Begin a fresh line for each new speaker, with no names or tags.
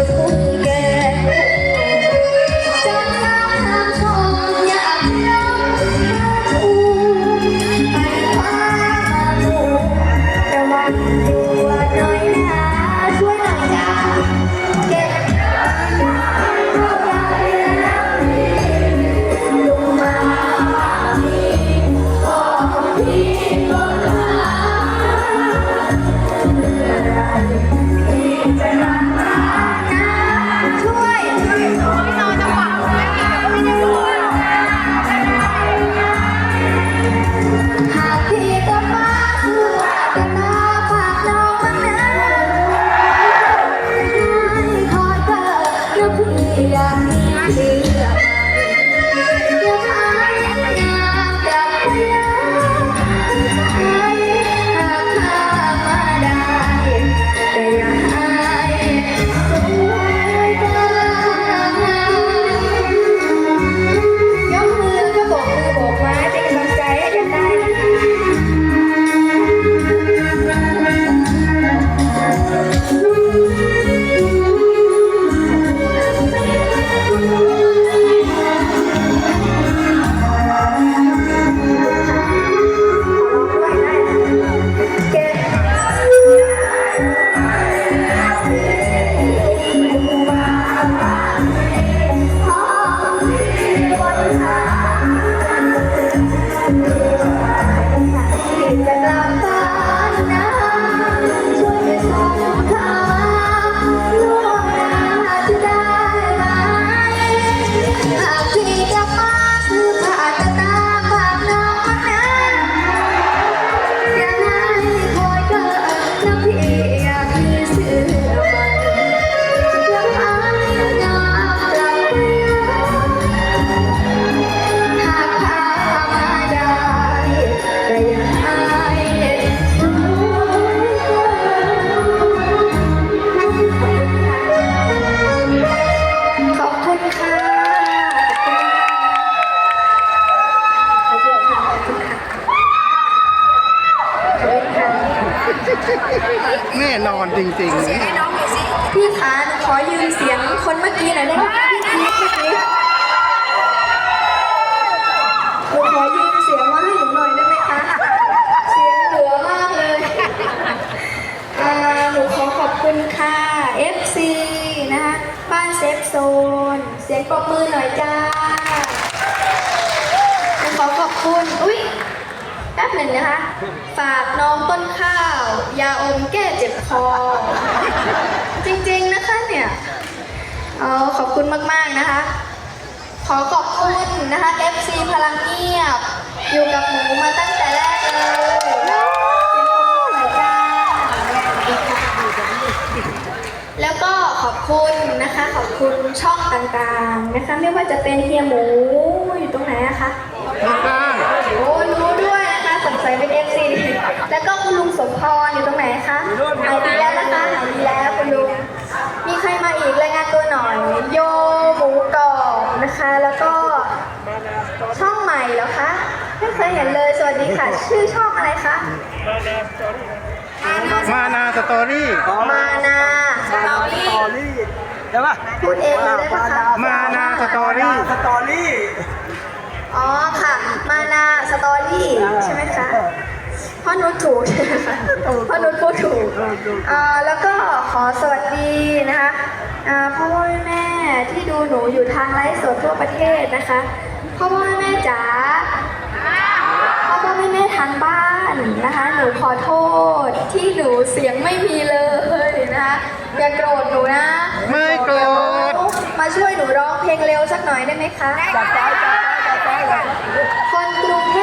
Música Thank you. น่นอนจริง
เสียงให้น้องหน่อยสิ
พี่คะหนูขอยืมเสียงคนเมื่อกี้หน่อยได้ไหมคะพี่พีคเมื่อกี้หนูขอยืมเสียงมาให้หนูหน่อยได้ไหมคะ เสียงเหลือมากเลยอ่าหนูขอขอบคุณค่ะ FC นะคะ บ้านเซฟโซน เสียงปรบมือหน่อยจ้าหนูขอขอบคุณ อุ๊ย แป๊บหนึ่งนะคะ ฝากน้องต้นข้าว ยาอมแก้เจ็บคอ จริงๆนะคะเนี่ยเอาขอบคุณมากๆนะคะ ขอขอบคุณนะคะ FC พลังเงียบ อยู่กับหนูมาตั้งแต่แรกเลยเสียจ้าแล้วก็ขอบคุณนะคะ ขอบคุณช่องต่างๆนะคะ ไม่ว่าจะเป็นเฮียหมูอยู่ตรงไหนอะคะ
ๆข้าง
โอ้รู้ด้วยนะคะสงสัยเป็นเอฟซีแล้วก็คุณลุงสมพรอยู่ตรงไหนคะหายดีแล้วนะคะหายดีแล้วคุณลุง มีใครมาอีกรายงานตัวหน่อย โยหมูกรอบ นะคะ แล้วก็ช่องใหม่เหรอคะไม่เคยเห็นเลยสวัสดีค่ะ ชื่อช่องอะไรคะ
ๆมานาสตอรี่
มานา
สตอรี่
สตอรี่ใช่ปะ
พูดเองเลยได้ปะคะ
มานาสตอรี่
สตอรี่
อ๋อค่ะ มานาสตอรี่ใช่ไหมคะพ่อนุชถูกใช่ไหมคะพ่อนุชพูดถูกอ่าแล้วก็ขอสวัสดีนะคะอ่าพ่อพ่อแม่แม่ ที่ดูหนูอยู่ทางไลฟ์สดทั่วประเทศนะคะพ่อพ่อแม่แม่จ๋าพ่อพ่อแม่แม่ทางบ้านนะคะ หนูขอโทษที่หนูเสียงไม่มีเลยนะคะอย่าโกรธหนูนะ
ไม่โกรธ
มาช่วยหนูร้องเพลงเร็วสักหน่อยได้ไหมคะ
จัดไปจัดไปจัดไป
คนกรุงเท